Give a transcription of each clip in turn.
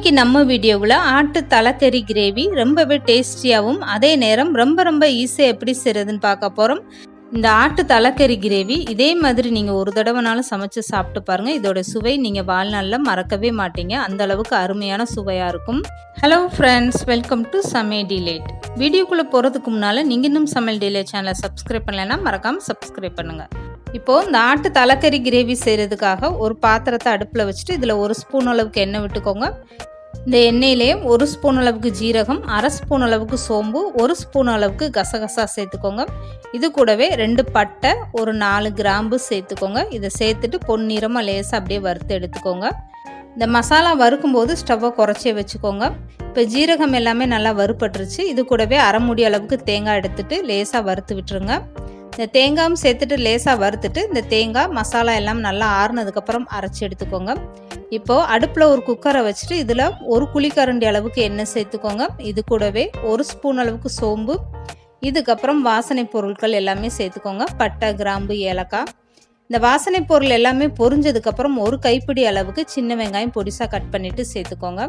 இன்றைக்கி நம்ம வீடியோவில் ஆட்டு தலைக்கறி கிரேவி ரொம்பவே டேஸ்டியாகவும் அதே நேரம் ரொம்ப ரொம்ப ஈஸியாக எப்படி செய்கிறதுன்னு பார்க்க போகிறோம் இந்த ஆட்டு தலைக்கறி கிரேவி இதே மாதிரி நீங்கள் ஒரு தடவைனாலும் சமைச்சு சாப்பிட்டு பாருங்கள் இதோட சுவை நீங்கள் வாழ்நாளில் மறக்கவே மாட்டீங்க. அந்த அளவுக்கு அருமையான சுவையாக இருக்கும். ஹலோ ஃப்ரெண்ட்ஸ் வெல்கம் டு சமே டிலேட் வீடியோக்குள்ளே போகிறதுக்கு முன்னால் நீங்கள் இன்னும் சமையல் டிலேட் சேனலை சப்ஸ்கிரைப் பண்ணலைன்னா மறக்காமல் சப்ஸ்கிரைப் பண்ணுங்கள் இப்போது நாட்டு தலைக்கறி கிரேவி செய்கிறதுக்காக ஒரு பாத்திரத்தை அடுப்பில் வச்சுட்டு இதில் ஒரு ஸ்பூன் அளவுக்கு எண்ணெய் விட்டுக்கோங்க. இந்த எண்ணெயிலேயே ஒரு ஸ்பூன் அளவுக்கு ஜீரகம் அரை ஸ்பூன் அளவுக்கு சோம்பு ஒரு ஸ்பூன் அளவுக்கு கசகசா சேர்த்துக்கோங்க. இது கூடவே ரெண்டு பட்டை ஒரு நாலு கிராம்பு சேர்த்துக்கோங்க. இதை சேர்த்துட்டு பொன்னிறமாக லேசாக அப்படியே வறுத்து எடுத்துக்கோங்க. இந்த மசாலா வறுக்கும்போது ஸ்டவ்வை குறைச்சே வச்சுக்கோங்க. இப்போ ஜீரகம் எல்லாமே நல்லா வறுப்பட்டுருச்சு இது கூடவே அரை மூடி அளவுக்கு தேங்காய் எடுத்துட்டு லேசாக வறுத்து விட்டுருங்க. இந்த தேங்காயும் சேர்த்துட்டு லேசாக வறுத்துட்டு இந்த தேங்காய் மசாலா எல்லாம் நல்லா ஆறுனதுக்கப்புறம் அரைச்சி எடுத்துக்கோங்க. இப்போது அடுப்பில் ஒரு குக்கரை வச்சுட்டு இதில் ஒரு குழிக்கரண்டி அளவுக்கு எண்ணெய் சேர்த்துக்கோங்க. இது கூடவே ஒரு ஸ்பூன் அளவுக்கு சோம்பு இதுக்கப்புறம் வாசனை பொருட்கள் எல்லாமே சேர்த்துக்கோங்க. பட்டை கிராம்பு ஏலக்காய். இந்த வாசனை பொருள் எல்லாமே பொரிஞ்சதுக்கப்புறம் ஒரு கைப்பிடி அளவுக்கு சின்ன வெங்காயம் பொடிசாக கட் பண்ணிவிட்டு சேர்த்துக்கோங்க.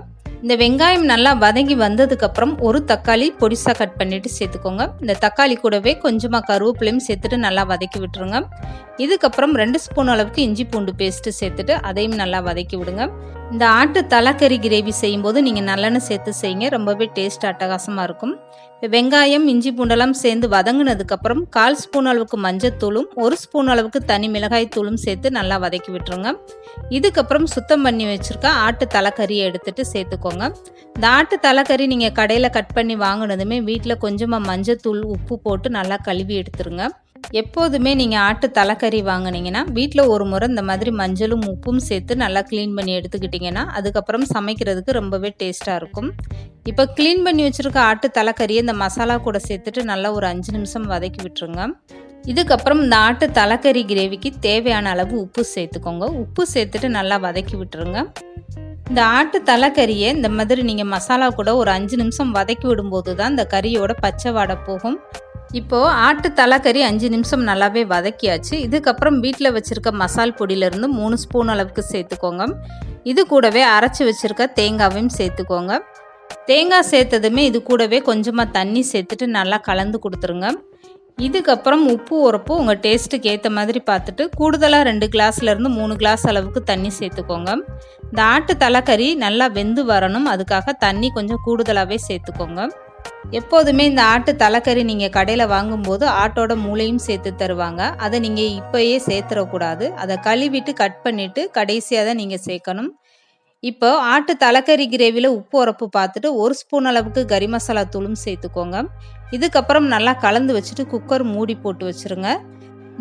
இந்த வெங்காயம் நல்லா வதங்கி வந்ததுக்கப்புறம் ஒரு தக்காளி பொடிசாக கட் பண்ணிவிட்டு சேர்த்துக்கோங்க. இந்த தக்காளி கூடவே கொஞ்சமாக கருவேப்பிலையும் சேர்த்துட்டு நல்லா வதக்கி விட்டுருங்க. இதுக்கப்புறம் ரெண்டு ஸ்பூன் அளவுக்கு இஞ்சி பூண்டு பேஸ்ட்டு சேர்த்துட்டு அதையும் நல்லா வதக்கி விடுங்க. இந்த ஆட்டு தலைக்கறி கிரேவி செய்யும்போது நீங்கள் நல்லெண்ணெய் சேர்த்து செய்யுங்க. ரொம்பவே டேஸ்ட் அட்டகாசமாக இருக்கும். வெங்காயம் இஞ்சி பூண்டெல்லாம் சேர்ந்து வதங்கினதுக்கப்புறம் கால் ஸ்பூன் அளவுக்கு மஞ்சத்தூளும் ஒரு ஸ்பூன் அளவுக்கு தனி மிளகாய் தூளும் சேர்த்து நல்லா வதக்கி விட்டுருங்க. இதுக்கப்புறம் சுத்தம் பண்ணி வச்சுருக்க ஆட்டு தலைக்கறியை எடுத்துகிட்டு சேர்த்துக்கோங்க. இந்த ஆட்டு தலைக்கறி நீங்கள் கடையில் கட் பண்ணி வாங்கினதுமே வீட்டில் கொஞ்சமாக மஞ்சத்தூள் உப்பு போட்டு நல்லா கழுவி எடுத்துருங்க. எப்போதுமே நீங்கள் ஆட்டு தலைக்கறி வாங்கினீங்கன்னா வீட்டில் ஒரு முறை இந்த மாதிரி மஞ்சளும் உப்பும் சேர்த்து நல்லா க்ளீன் பண்ணி எடுத்துக்கிட்டிங்கன்னா அதுக்கப்புறம் சமைக்கிறதுக்கு ரொம்பவே டேஸ்ட்டாக இருக்கும். இப்போ க்ளீன் பண்ணி வச்சுருக்க ஆட்டு தலைக்கறியை இந்த மசாலா கூட சேர்த்துட்டு நல்லா ஒரு அஞ்சு நிமிஷம் வதக்கி விட்டுருங்க. இதுக்கப்புறம் இந்த ஆட்டு தலைக்கறி கிரேவிக்கு தேவையான அளவு உப்பு சேர்த்துக்கோங்க. உப்பு சேர்த்துட்டு நல்லா வதக்கி விட்டுருங்க. இந்த ஆட்டு தலைக்கறியை இந்த மாதிரி நீங்கள் மசாலா கூட ஒரு அஞ்சு நிமிஷம் வதக்கி விடும்போது தான் இந்த கறியோட பச்சை வாடை போகும். இப்போது ஆட்டு தலைக்கறி அஞ்சு நிமிஷம் நல்லாவே வதக்கியாச்சு. இதுக்கப்புறம் வீட்டில் வச்சுருக்க மசால் பொடியிலேருந்து மூணு ஸ்பூன் அளவுக்கு சேர்த்துக்கோங்க. இது கூடவே அரைச்சி வச்சுருக்க தேங்காவையும் சேர்த்துக்கோங்க. தேங்காய் சேர்த்ததுமே இது கூடவே கொஞ்சமாக தண்ணி சேர்த்துட்டு நல்லா கலந்து கொடுத்துருங்க. இதுக்கப்புறம் உப்பு உரப்பு உங்கள் டேஸ்ட்டுக்கு ஏற்ற மாதிரி பார்த்துட்டு கூடுதலாக ரெண்டு கிளாஸ்லேருந்து மூணு கிளாஸ் அளவுக்கு தண்ணி சேர்த்துக்கோங்க. இந்த ஆட்டு தலைக்கறி நல்லா வெந்து வரணும். அதுக்காக தண்ணி கொஞ்சம் கூடுதலாகவே சேர்த்துக்கோங்க. எப்போதுமே இந்த ஆட்டு தலைக்கறி நீங்கள் கடையில் வாங்கும்போது ஆட்டோட மூளையும் சேர்த்து தருவாங்க. அதை நீங்கள் இப்போயே சேர்த்துடக்கூடாது அதை கழுவிட்டு கட் பண்ணிவிட்டு கடைசியாக தான் நீங்கள் சேர்க்கணும். இப்போ ஆட்டு தலைக்கறி கிரேவியில் உப்பு உரப்பு பார்த்துட்டு ஒரு ஸ்பூன் அளவுக்கு கறி மசாலா தூளும் சேர்த்துக்கோங்க. இதுக்கப்புறம் நல்லா கலந்து வச்சுட்டு குக்கர் மூடி போட்டு வச்சுருங்க.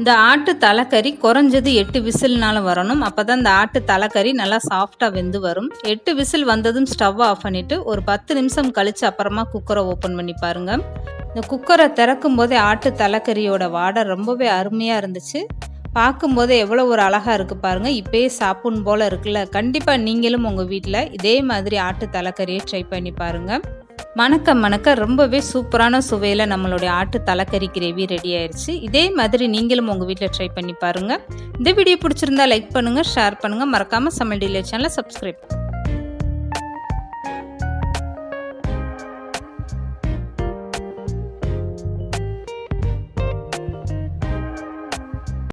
இந்த ஆட்டு தலைக்கறி குறைஞ்சது எட்டு விசில்னாலும் வரணும். அப்போ தான் இந்த ஆட்டு தலைக்கறி நல்லா சாஃப்டாக வெந்து வரும். எட்டு விசில் வந்ததும் ஸ்டவ் ஆஃப் பண்ணிவிட்டு ஒரு பத்து நிமிஷம் கழித்து அப்புறமா குக்கரை ஓப்பன் பண்ணி பாருங்கள் இந்த குக்கரை திறக்கும் போதே ஆட்டு தலைக்கறியோட வாடை ரொம்பவே அருமையாக இருந்துச்சு. பார்க்கும்போது எவ்வளோ ஒரு அழகாக இருக்குது பாருங்கள் இப்போயே சாப்பிடும் போல் இருக்குல்ல. கண்டிப்பாக நீங்களும் உங்கள் வீட்டில் இதே மாதிரி ஆட்டு தலைக்கறியை ட்ரை பண்ணி பாருங்கள் மணக்க மணக்க ரொம்பவே சூப்பரான சுவையில் நம்மளுடைய ஆட்டு தலைக்கறி கிரேவி ரெடி ஆயிடுச்சு இதே மாதிரி நீங்களும் உங்கள் வீட்டில் ட்ரை பண்ணி பாருங்கள் இந்த வீடியோ பிடிச்சிருந்தா லைக் பண்ணுங்கள் ஷேர் பண்ணுங்கள் மறக்காமல் சமையல் டீலே சேனலை சப்ஸ்கிரைப்